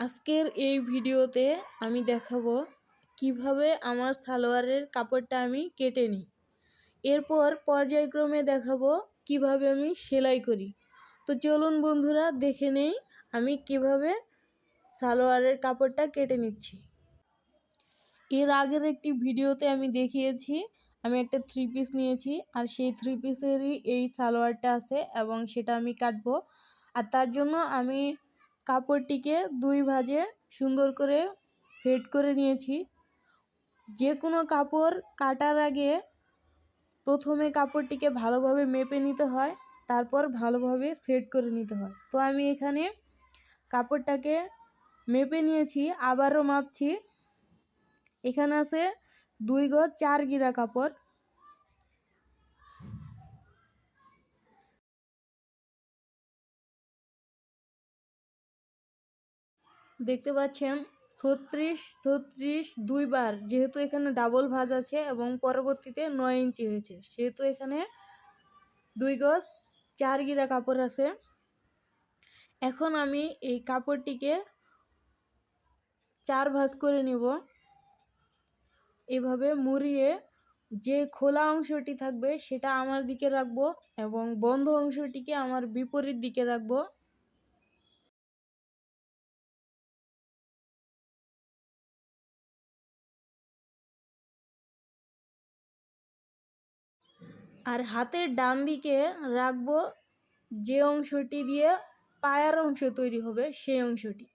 আজকের এই ভিডিওতে আমি দেখাবো কীভাবে আমার সালোয়ারের কাপড়টা আমি কেটে নিই। এরপর পর্যায়ক্রমে দেখাবো কীভাবে আমি সেলাই করি। তো চলুন বন্ধুরা, দেখে নেই আমি কীভাবে সালোয়ারের কাপড়টা কেটে নিচ্ছি। এর আগের একটি ভিডিওতে আমি দেখিয়েছি, আমি একটা থ্রি পিস নিয়েছি আর সেই থ্রি পিসেরই এই সালোয়ারটা আছে এবং সেটা আমি কাটবো। আর তার জন্য আমি কাপড়টিকে দুই ভাজে সুন্দর করে সেট করে নিয়েছি। যে কোনো কাপড় কাটার আগে প্রথমে কাপড়টিকে ভালোভাবে মেপে নিতে হয়, তারপর ভালোভাবে সেট করে নিতে হয়। তো আমি এখানে কাপড়টাকে মেপে নিয়েছি, আবারও মাপছি। এখানে আছে দুই গজ চার গিরা কাপড়। দেখতে পাচ্ছেন, ছত্রিশ ছত্রিশ দুইবার যেহেতু এখানে ডাবল ভাজ আছে এবং পরবর্তীতে নয় ইঞ্চি হয়েছে। সেহেতু এখানে দুই গজ চার গিরা কাপড় আছে। এখন আমি এই কাপড়টিকে চার ভাজ করে নিব। এভাবে মুড়িয়ে যে খোলা অংশটি থাকবে সেটা আমার দিকে রাখব এবং বন্ধ অংশটিকে আমার বিপরীত দিকে রাখব। আর হাতের ডান দিকে রাখব যে অংশটি দিয়ে পায়ের অংশ তৈরি হবে, সেই অংশটি।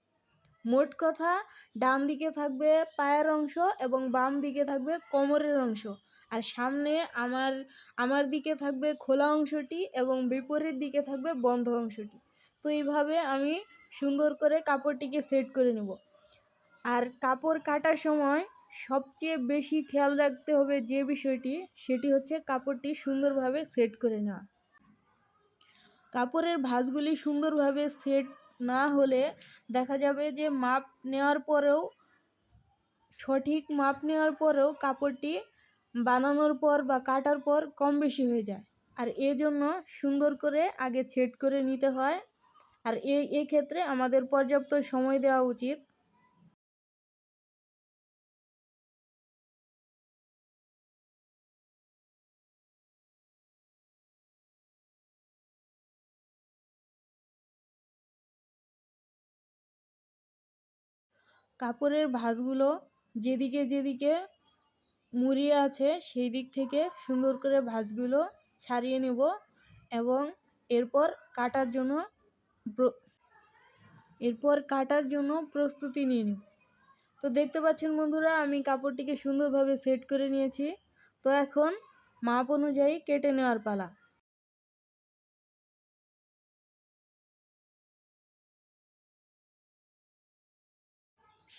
মোট কথা, ডান দিকে থাকবে পায়ের অংশ এবং বাম দিকে থাকবে কোমরের অংশ। আর সামনে আমার আমার দিকে থাকবে খোলা অংশটি এবং বিপরীত দিকে থাকবে বন্ধ অংশটি। তো এইভাবে আমি সুন্দর করে কাপড়টিকে সেট করে নেব। আর কাপড় কাটার সময় সবচেয়ে বেশি খেয়াল রাখতে হবে যে বিষয়টি, সেটি হচ্ছে কাপড়টি সুন্দরভাবে সেট করে নেওয়া। কাপড়ের ভাঁজগুলি সুন্দরভাবে সেট না হলে দেখা যাবে যে মাপ নেওয়ার পরেও, সঠিক মাপ নেওয়ার পরেও কাপড়টি বানানোর পর বা কাটার পর কম বেশি হয়ে যায়। আর এজন্য সুন্দর করে আগে সেট করে নিতে হয়। আর এই এক্ষেত্রে আমাদের পর্যাপ্ত সময় দেওয়া উচিত। কাপড়ের ভাঁজগুলো যেদিকে যেদিকে মুড়িয়ে আছে, সেই দিক থেকে সুন্দর করে ভাঁজগুলো ছাড়িয়ে নেব এবং এরপর কাটার জন্য এরপর কাটার জন্য প্রস্তুতি নিয়ে নেব। তো দেখতে পাচ্ছেন বন্ধুরা, আমি কাপড়টিকে সুন্দরভাবে সেট করে নিয়েছি। তো এখন মাপ অনুযায়ী কেটে নেওয়ার পালা।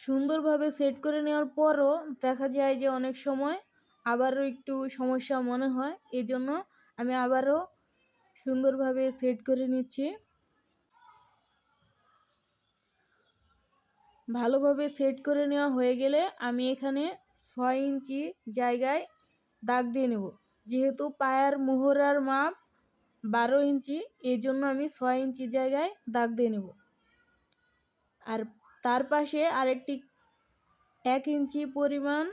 সুন্দরভাবে সেট করে নেওয়ার পরও দেখা যায় যে অনেক সময় আবারও একটু সমস্যা মনে হয়। এই জন্য আমি আবারও সুন্দরভাবে সেট করে নিচ্ছি। ভালোভাবে সেট করে নেওয়া হয়ে গেলে আমি এখানে ছয় ইঞ্চি জায়গায় দাগ দিয়ে নেব। যেহেতু পায়ের মোহরার মাপ বারো ইঞ্চি এই জন্য আমি ছয় ইঞ্চি জায়গায় দাগ দিয়ে নেব। আর তার পাশে আরেকটি এক ইঞ্চি পরিমাণ,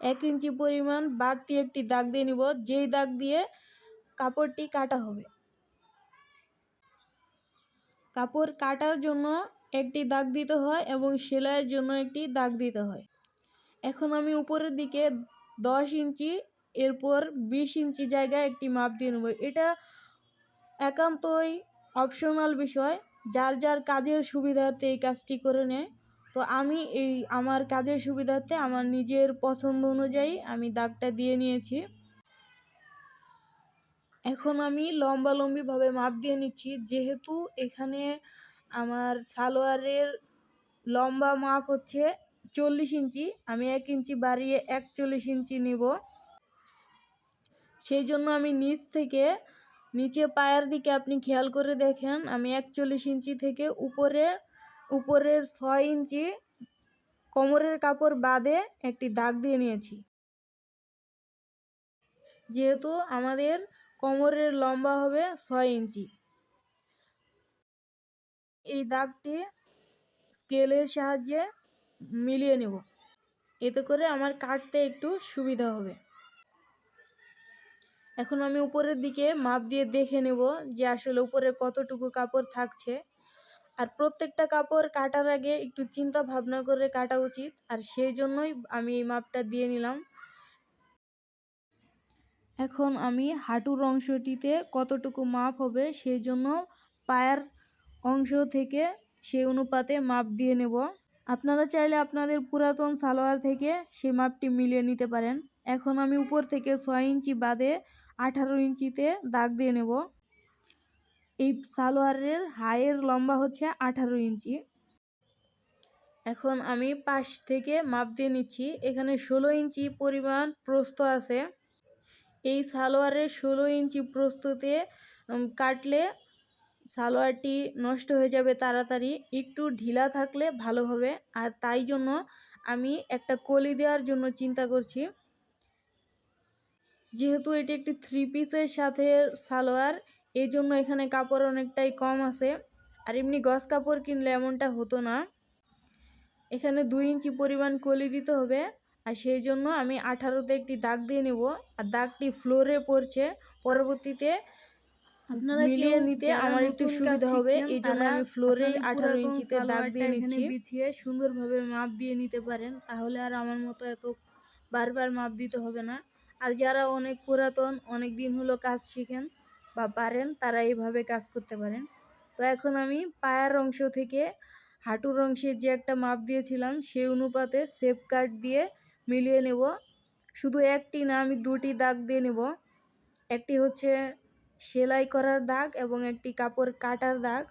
এক ইঞ্চি পরিমাণ বাড়তি একটি দাগ দিয়ে নিব, যেই দাগ দিয়ে কাপড়টি কাটা হবে। কাপড় কাটার জন্য একটি দাগ দিতে হয় এবং সেলাইয়ের জন্য একটি দাগ দিতে হয়। এখন আমি উপরের দিকে দশ ইঞ্চি, এরপর বিশ ইঞ্চি জায়গায় একটি মাপ দিয়ে নেব। এটা একান্তই অপশনাল বিষয়। যার যার কাজের সুবিধার্থে এই কাজটি করে নেয়। তো আমি এই, আমার কাজের সুবিধার্থে আমার নিজের পছন্দ অনুযায়ী আমি দাগটা দিয়ে নিয়েছি। এখন আমি লম্বালম্বিভাবে মাপ দিয়ে নিচ্ছি। যেহেতু এখানে আমার সালোয়ারের লম্বা মাপ হচ্ছে চল্লিশ ইঞ্চি, আমি এক ইঞ্চি বাড়িয়ে একচল্লিশ ইঞ্চি নিব। সেই জন্য আমি নিচ থেকে নিচে পায়ের দিকে আপনি খেয়াল করে দেখেন, আমি একচল্লিশ ইঞ্চি থেকে উপরে, উপরের ছয় ইঞ্চি কোমরের কাপড় বাদে একটি দাগ দিয়ে নিয়েছি। যেহেতু আমাদের কোমরের লম্বা হবে ছয় ইঞ্চি। এই দাগটি স্কেলের সাহায্যে মিলিয়ে নেব। এতে করে আমার কাটতে একটু সুবিধা হবে। এখন আমি উপরের দিকে মাপ দিয়ে দেখে নেব যে আসলে উপরে কতটুকু কাপড় থাকছে। আর প্রত্যেকটা কাপড় কাটার আগে একটু চিন্তা ভাবনা করে কাটা উচিত। আর সেই জন্যই আমি এই মাপটা দিয়ে নিলাম। এখন আমি হাঁটুর অংশটিতে কতটুকু মাপ হবে সেই জন্য পায়ের অংশ থেকে সেই অনুপাতে মাপ দিয়ে নেব। আপনারা চাইলে আপনাদের পুরাতন সালোয়ার থেকে সেই মাপটি মিলিয়ে নিতে পারেন। এখন আমি উপর থেকে ছয় ইঞ্চি বাদে আঠারো ইঞ্চিতে দাগ দিয়ে নেব। এই সালোয়ারের হায়ের লম্বা হচ্ছে আঠারো ইঞ্চি। এখন আমি পাশ থেকে মাপ দিয়ে নিচ্ছি। এখানে ষোলো ইঞ্চি পরিমাণ প্রস্ত আছে। এই সালোয়ারের ষোলো ইঞ্চি প্রস্তুতে কাটলে সালোয়ারটি নষ্ট হয়ে যাবে তাড়াতাড়ি। একটু ঢিলা থাকলে ভালো হবে। আর তাই জন্য আমি একটা কলি দেওয়ার জন্য চিন্তা করছি। যেহেতু এটি একটি থ্রি পিসের সাথে সালোয়ার এই জন্য এখানে কাপড় অনেকটাই কম আছে। আর এমনি গস কাপড় কিনলে এমনটা হতো না। এখানে দুই ইঞ্চি পরিমাণ কলি দিতে হবে। আর সেই জন্য আমি আঠারোতে একটি দাগ দিয়ে নেব। আর দাগটি ফ্লোরে পড়ছে। পরবর্তীতে আপনারা মিলিয়ে নিতে আমার একটু সুবিধা হবে। এই জন্য আমি ফ্লোরে আঠারো ইঞ্চিতে দাগ দিয়ে নিচ্ছি। বিছিয়ে সুন্দরভাবে মাপ দিয়ে নিতে পারেন। তাহলে আর আমার মতো এত বারবার মাপ দিতে হবে না। আর যারা অনেক পুরাতন, অনেক দিন হলো কাজ শিখেন বা পারেন, তারা এইভাবে কাজ করতে পারেন। তো এখন আমি পায়ের অংশ থেকে হাঁটুর অংশে যে একটা মাপ দিয়েছিলাম, সেই অনুপাতে সেপ কাট দিয়ে মিলিয়ে নেব। শুধু একটি না, আমি দুটি দাগ দিয়ে নেব। একটি হচ্ছে সেলাই করার দাগ এবং একটি কাপড় কাটার দাগ।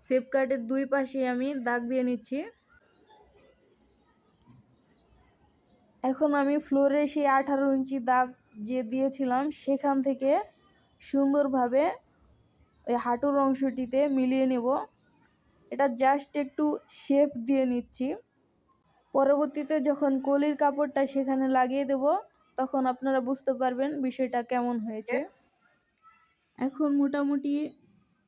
সেপ কাটের দুই পাশে আমি দাগ দিয়ে নিচ্ছি। এখন আমি ফ্লোরে সেই আঠারো ইঞ্চি দাগ যে দিয়েছিলাম, সেখান থেকে সুন্দরভাবে ওই হাঁটুর অংশটিতে মিলিয়ে নেব। এটা জাস্ট একটু শেপ দিয়ে নিচ্ছি। পরবর্তীতে যখন কলির কাপড়টা সেখানে লাগিয়ে দেব, তখন আপনারা বুঝতে পারবেন বিষয়টা কেমন হয়েছে। এখন মোটামুটি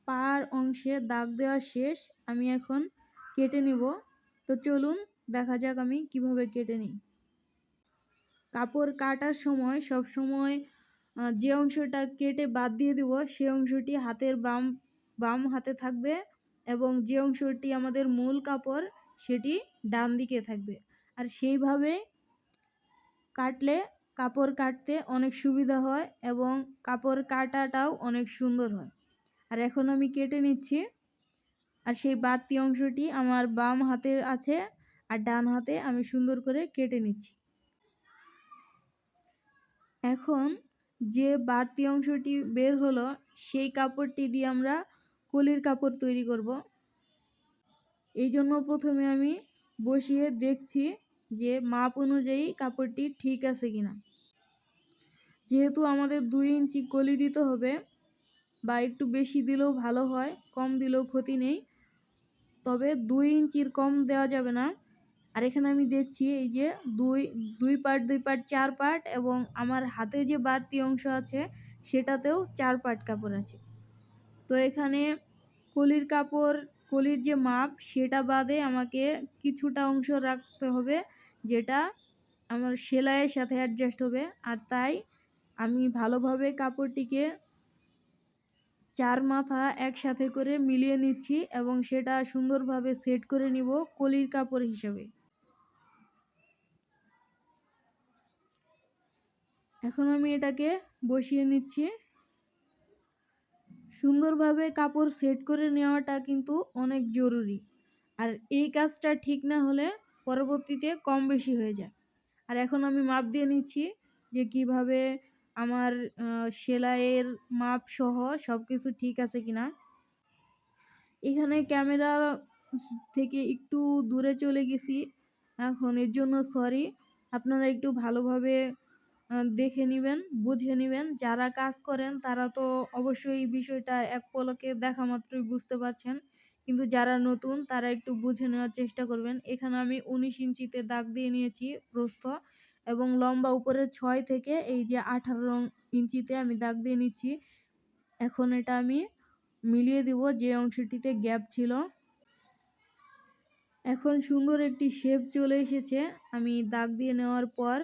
পার অংশে দাগ দেওয়া শেষ, আমি এখন কেটে নিব। তো চলুন, দেখা যাক আমি কীভাবে কেটে নিই। কাপড় কাটার সময় সব সময় যে অংশটা কেটে বাদ দিয়ে দেব, সে অংশটি হাতের বাম বাম হাতে থাকবে এবং যে অংশটি আমাদের মূল কাপড় সেটি ডান দিকে থাকবে। আর সেইভাবে কাটলে কাপড় কাটতে অনেক সুবিধা হয় এবং কাপড় কাটাটাও অনেক সুন্দর হয়। আর এখন আমি কেটে নিচ্ছি। আর সেই বাড়তি অংশটি আমার বাম হাতে আছে, আর ডান হাতে আমি সুন্দর করে কেটে নিচ্ছি। এখন যে বাড়তি অংশটি বের হলো, সেই কাপড়টি দিয়ে আমরা কলির কাপড় তৈরি করব। এই জন্য প্রথমে আমি বসিয়ে দেখছি যে মাপ অনুযায়ী কাপড়টি ঠিক আছে কিনা। যেহেতু আমাদের দুই ইঞ্চি কলি দিতে হবে, বা একটু বেশি দিলেও ভালো হয়, কম দিলেও ক্ষতি নেই, তবে দুই ইঞ্চির কম দেওয়া যাবে না। আর এখানে আমি দেখছি এই যে দুই দুই পার্ট দুই পার্ট চার পার্ট এবং আমার হাতে যে বাড়তি অংশ আছে সেটাতেও চার পার্ট কাপড় আছে। তো এখানে কলির কাপড়, কলির যে মাপ সেটা বাদে আমাকে কিছুটা অংশ রাখতে হবে যেটা আমার সেলাইয়ের সাথে অ্যাডজাস্ট হবে। আর তাই আমি ভালোভাবে কাপড়টিকে চার মাথা একসাথে করে মিলিয়ে নিচ্ছি এবং সেটা সুন্দরভাবে সেট করে নিব কলির কাপড় হিসেবে। এখন আমি এটাকে বসিয়ে নিচ্ছি। সুন্দরভাবে কাপড় সেট করে নেওয়াটা কিন্তু অনেক জরুরি। আর এই কাজটা ঠিক না হলে পরবর্তীতে কম বেশি হয়ে যায়। আর এখন আমি মাপ দিয়ে নিচ্ছি যে কীভাবে আমার সেলাইয়ের মাপ সহ সব কিছু ঠিক আছে কিনা। এখানে ক্যামেরা থেকে একটু দূরে চলে গেছি। এখন এর জন্য সরি। আপনারা একটু ভালোভাবে দেখে নেবেন, বুঝে নেবেন। যারা কাজ করেন, তারা তো অবশ্যই বিষয়টা এক পলকে দেখা মাত্রই বুঝতে পারছেন। কিন্তু যারা নতুন, তারা একটু বুঝে নেওয়ার চেষ্টা করবেন। এখানে আমি উনিশ ইঞ্চিতে দাগ দিয়ে নিয়েছি প্রস্থ এবং লম্বা উপরে ছয় থেকে এই যে আঠারো ইঞ্চিতে আমি দাগ দিয়ে নিচ্ছি। এখন এটা আমি মিলিয়ে দিব যে অংশটিতে গ্যাপ ছিল। এখন সুন্দর একটি শেপ চলে এসেছে। আমি দাগ দিয়ে নেওয়ার পর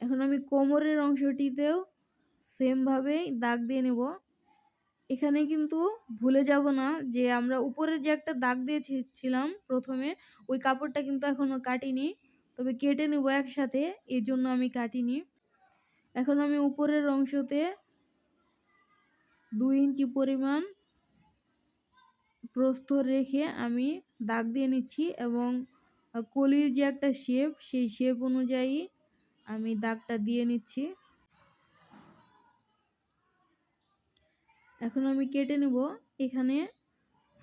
এখন আমি কোমরের অংশটিতেও সেমভাবেই দাগ দিয়ে নেব। এখানে কিন্তু ভুলে যাব না যে আমরা উপরের যে একটা দাগ দিয়েছিলাম প্রথমে, ওই কাপড়টা কিন্তু এখনও কাটিনি। তবে কেটে নেব একসাথে এই জন্য আমি কাটিনি। এখন আমি উপরের অংশতে দুই ইঞ্চি পরিমাণ প্রস্থ রেখে আমি দাগ দিয়ে নিচ্ছি এবং কলির যে একটা শেপ সেই শেপ অনুযায়ী আমি দাগটা দিয়ে নিচ্ছি। এখন আমি কেটে নেব। এখানে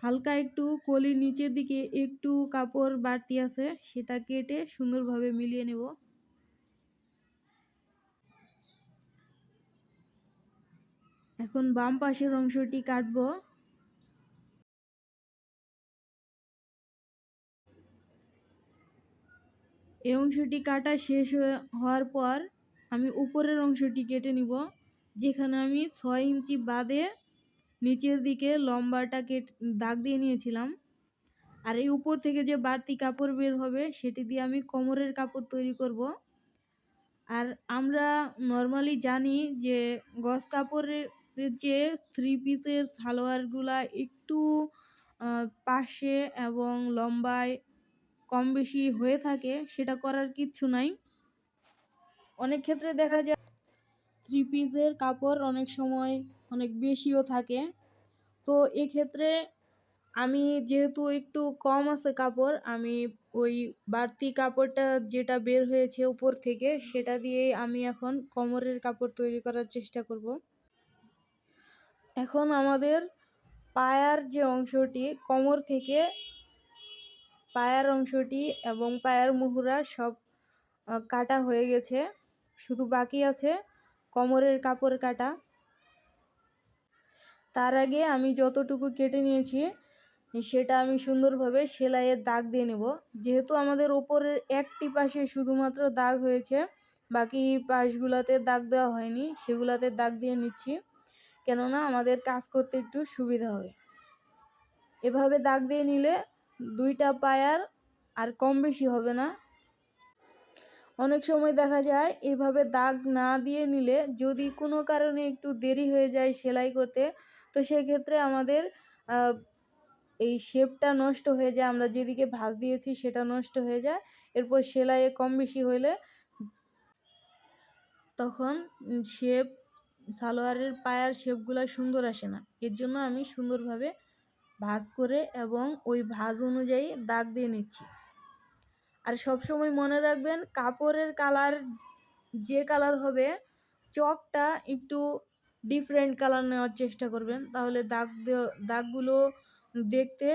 হালকা একটু কলির নিচের দিকে একটু কাপড় বাড়তি আছে, সেটা কেটে সুন্দরভাবে মিলিয়ে নেব। এখন বাম পাশের অংশটি কাটবো। এই অংশটি কাটা শেষ হওয়ার পর আমি উপরের অংশটি কেটে নিব, যেখানে আমি ছয় ইঞ্চি বাদে নিচের দিকে লম্বাটা কেট, দাগ দিয়ে নিয়েছিলাম। আর এই উপর থেকে যে বাড়তি কাপড় বের হবে, সেটি দিয়ে আমি কোমরের কাপড় তৈরি করব। আর আমরা নর্মালি জানি যে গস কাপড়ের যে থ্রি পিসের সালোয়ারগুলা একটু পাশে এবং লম্বায় কম বেশি হয়ে থাকে, সেটা করার কিচ্ছু নাই। অনেক ক্ষেত্রে দেখা যায় থ্রি পিসের কাপড় অনেক সময় অনেক বেশিও থাকে। তো এক্ষেত্রে আমি যেহেতু একটু কম আছে কাপড়, আমি ওই বাড়তি কাপড়টা যেটা বের হয়েছে উপর থেকে, সেটা দিয়েই আমি এখন কোমরের কাপড় তৈরি করার চেষ্টা করব। এখন আমাদের পায়ার যে অংশটি, কোমর থেকে পায়ার অংশটি এবং পায়ার মুহুরা সব কাটা হয়ে গেছে। শুধু বাকি আছে কোমরের কাপড় কাটা। তার আগে আমি যতটুকু কেটে নিয়েছি, সেটা আমি সুন্দরভাবে সেলাইয়ের দাগ দিয়ে নেব। যেহেতু আমাদের ওপরের একটি পাশে শুধুমাত্র দাগ হয়েছে, বাকি পাশগুলোতে দাগ দেওয়া হয়নি, সেগুলাতে দাগ দিয়ে নিচ্ছি। কেননা আমাদের কাজ করতে একটু সুবিধা হবে। এভাবে দাগ দিয়ে নিলে দুইটা পায়ার আর কম বেশি হবে না। অনেক সময় দেখা যায় এভাবে দাগ না দিয়ে নিলে যদি কোনো কারণে একটু দেরি হয়ে যায় সেলাই করতে, তো সেক্ষেত্রে আমাদের এই শেপটা নষ্ট হয়ে যায়। আমরা যেদিকে ভাঁজ দিয়েছি সেটা নষ্ট হয়ে যায়। এরপর সেলাইয়ে কম বেশি হইলে তখন শেপ, সালোয়ারের পায়ার শেপগুলো সুন্দর আসে না। এর জন্য আমি সুন্দরভাবে ভাঁজ করে এবং ওই ভাঁজ অনুযায়ী দাগ দিয়ে নিচ্ছি। আর সবসময় মনে রাখবেন, কাপড়ের কালার যে কালার হবে, চকটা একটু ডিফারেন্ট কালার নেওয়ার চেষ্টা করবেন। তাহলে দাগ দাগগুলো দেখতে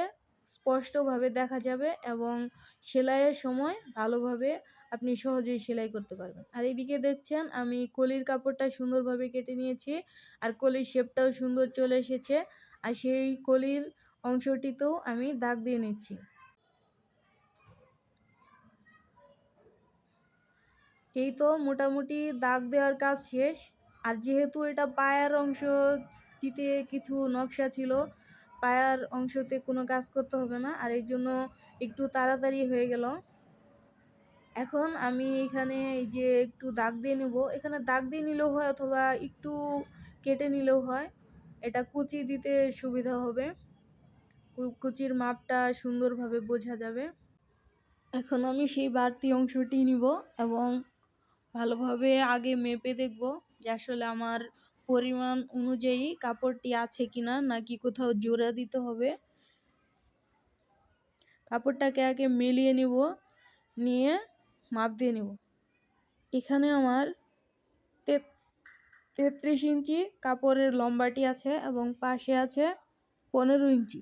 স্পষ্টভাবে দেখা যাবে এবং সেলাইয়ের সময় ভালোভাবে আপনি সহজেই সেলাই করতে পারবেন। আর এদিকে দেখছেন, আমি কলির কাপড়টা সুন্দরভাবে কেটে নিয়েছি, আর কলির শেপটাও সুন্দর চলে এসেছে। আর সেই কলির অংশটিতেও আমি দাগ দিয়ে নিচ্ছি। এই তো মোটামুটি দাগ দেওয়ার কাজ শেষ। আর যেহেতু এটা পায়ের অংশটিতে কিছু নকশা ছিল, পায়ার অংশতে কোনো কাজ করতে হবে না। আর এই জন্য একটু তাড়াতাড়ি হয়ে গেল। এখন আমি এখানে এই যে একটু দাগ দিয়ে নেব। এখানে দাগ দিয়ে নিলেও হয় অথবা একটু কেটে নিলেও হয়। এটা কুচি দিতে সুবিধা হবে। কুচির মাপটা সুন্দরভাবে বোঝা যাবে। এখন আমি সেই বাড়তি অংশটি নিব এবং ভালোভাবে আগে মেপে দেখব যে আসলে আমার পরিমাণ অনুযায়ী কাপড়টি আছে কিনা নাকি কোথাও জোড়া দিতে হবে। কাপড়টাকে আগে মিলিয়ে নিব, নিয়ে মাপ দিয়ে নেব। এখানে আমার তেত্রিশ ইঞ্চি কাপড়ের লম্বাটি আছে এবং পাশে আছে পনেরো ইঞ্চি।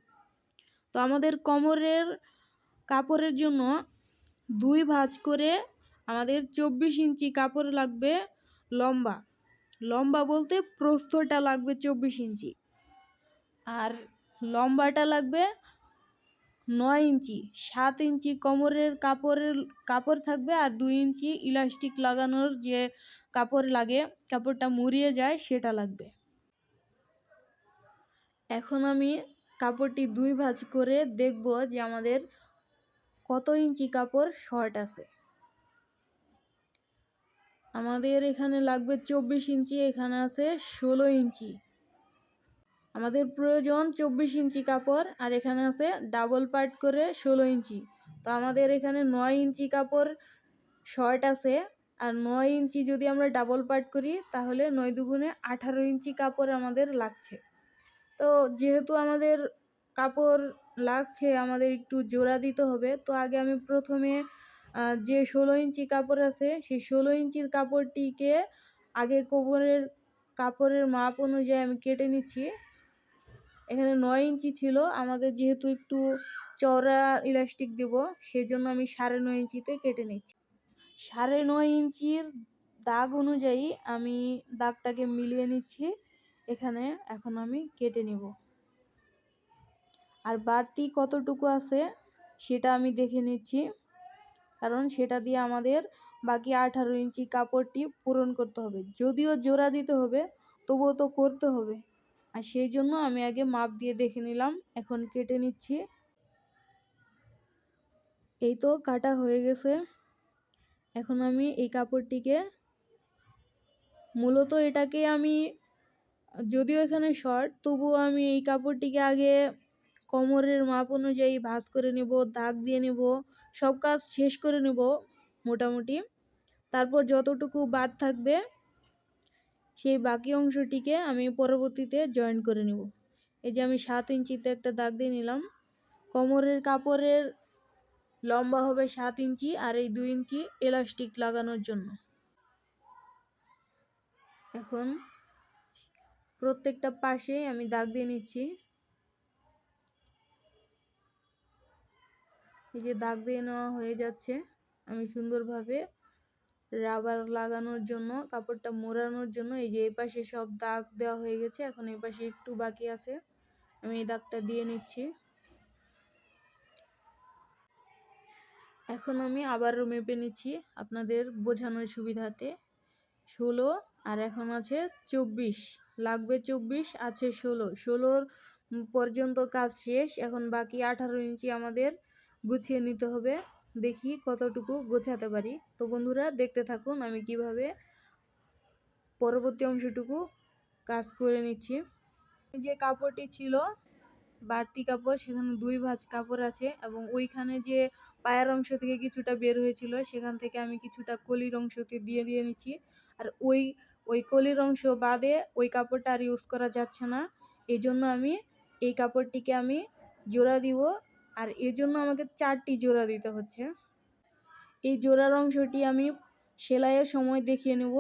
তো আমাদের কোমরের কাপড়ের জন্য দুই ভাঁজ করে আমাদের চব্বিশ ইঞ্চি কাপড় লাগবে লম্বা। লম্বা বলতে প্রস্থটা লাগবে চব্বিশ ইঞ্চি। আর লম্বাটা লাগবে নয় ইঞ্চি। সাত ইঞ্চি কোমরের কাপড়ের, কাপড় থাকবে আর দুই ইঞ্চি ইলাস্টিক লাগানোর যে কাপড় লাগে, কাপড়টা মুড়িয়ে যায় সেটা লাগবে। এখন আমি কাপড়টি দুই ভাঁজ করে দেখব যে আমাদের কত ইঞ্চি কাপড় শর্ট আছে। আমাদের এখানে লাগবে চব্বিশ ইঞ্চি, এখানে আছে ষোলো ইঞ্চি। আমাদের প্রয়োজন চব্বিশ ইঞ্চি কাপড় আর এখানে আছে ডাবল পার্ট করে ষোলো ইঞ্চি। তো আমাদের এখানে নয় ইঞ্চি কাপড় শর্ট আছে আর নয় ইঞ্চি যদি আমরা ডাবল পার্ট করি তাহলে নয় দুগুণে আঠারো ইঞ্চি কাপড় আমাদের লাগছে। তো যেহেতু আমাদের কাপড় লাগছে, আমাদের একটু জোড়া দিতে হবে, তো আগে আমি প্রথমে যে ষোলো ইঞ্চি কাপড় আছে, সেই ষোলো ইঞ্চির কাপড়টিকে আগে কোমরের কাপড়ের মাপ অনুযায়ী আমি কেটে নিচ্ছি। এখানে নয় ইঞ্চি ছিল, আমাদের যেহেতু একটু চওড়া ইলাস্টিক দেব, সেজন্য আমি সাড়ে নয় ইঞ্চিতে কেটে নিচ্ছি। সাড়ে নয় ইঞ্চির দাগ অনুযায়ী আমি দাগটাকে মিলিয়ে নিচ্ছি। এখানে এখন আমি কেটে নেব। আর বাড়তি কতটুকু আছে সেটা আমি দেখে নিচ্ছি। কারণ সেটা দিয়ে আমাদের বাকি আঠারো ইঞ্চি কাপড়টি পূরণ করতে হবে। যদিও জোড়া দিতে হবে, তবুও তো করতে হবে। আর সেই জন্য আমি আগে মাপ দিয়ে দেখে নিলাম, এখন কেটে নিচ্ছি। এই তো কাটা হয়ে গেছে। এখন আমি এই কাপড়টিকে মূলত এটাকে আমি যদিও এখানে শর্ট তবুও আমি এই কাপড়টিকে আগে কোমরের মাপ অনুযায়ী ভাঁজ করে নেব, দাগ দিয়ে নেব, সব কাজ শেষ করে নেব মোটামুটি। তারপর যতটুকু বাদ থাকবে সেই বাকি অংশটিকে আমি পরবর্তীতে জয়েন করে নেব। এই যে আমি সাত ইঞ্চিতে একটা দাগ দিয়ে নিলাম। কোমরের কাপড়ের লম্বা হবে সাত ইঞ্চি আর এই দুই ইঞ্চি এলাস্টিক লাগানোর জন্য। এখন প্রত্যেকটা পাশে আমি দাগ দিয়ে নিচ্ছি। এই যে দাগ দিয়ে নেওয়া হয়ে যাচ্ছে। আমি সুন্দরভাবে রাবার লাগানোর জন্য, কাপড়টা মোড়ানোর জন্য এই যে এই পাশে সব দাগ দেওয়া হয়ে গেছে, এখন এই পাশে একটু বাকি আছে। আমি এই দাগটা দিয়ে নিচ্ছি। এখন আমি আবারও মেপে নিচ্ছি আপনাদের বোঝানোর সুবিধাতে। ষোলো আর এখন আছে চব্বিশ। লাগবে চব্বিশ, আছে ষোলো। ষোলোর পর্যন্ত কাজ শেষ। এখন বাকি আঠারো ইঞ্চি আমাদের গুছিয়ে নিতে হবে। দেখি কতটুকু গোছাতে পারি। তো বন্ধুরা, দেখতে থাকুন আমি কীভাবে পরবর্তী অংশটুকু কাজ করে নিচ্ছি। যে কাপড়টি ছিল, বাড়তি কাপড়, সেখানে দুই ভাঁজ কাপড় আছে এবং ওইখানে যে পায়ের অংশ থেকে কিছুটা বের হয়েছিল, সেখান থেকে আমি কিছুটা কলির অংশতে দিয়ে দিয়ে নিচ্ছি। আর ওই ওই কলির অংশ বাদে ওই কাপড়টা আর ইউজ করা যাচ্ছে না। এই জন্য আমি এই কাপড়টিকে আমি জোড়া দিব আর এর জন্য আমাকে চারটি জোড়া দিতে হচ্ছে। এই জোড়ার অংশটি আমি সেলাইয়ের সময় দেখিয়ে নেব।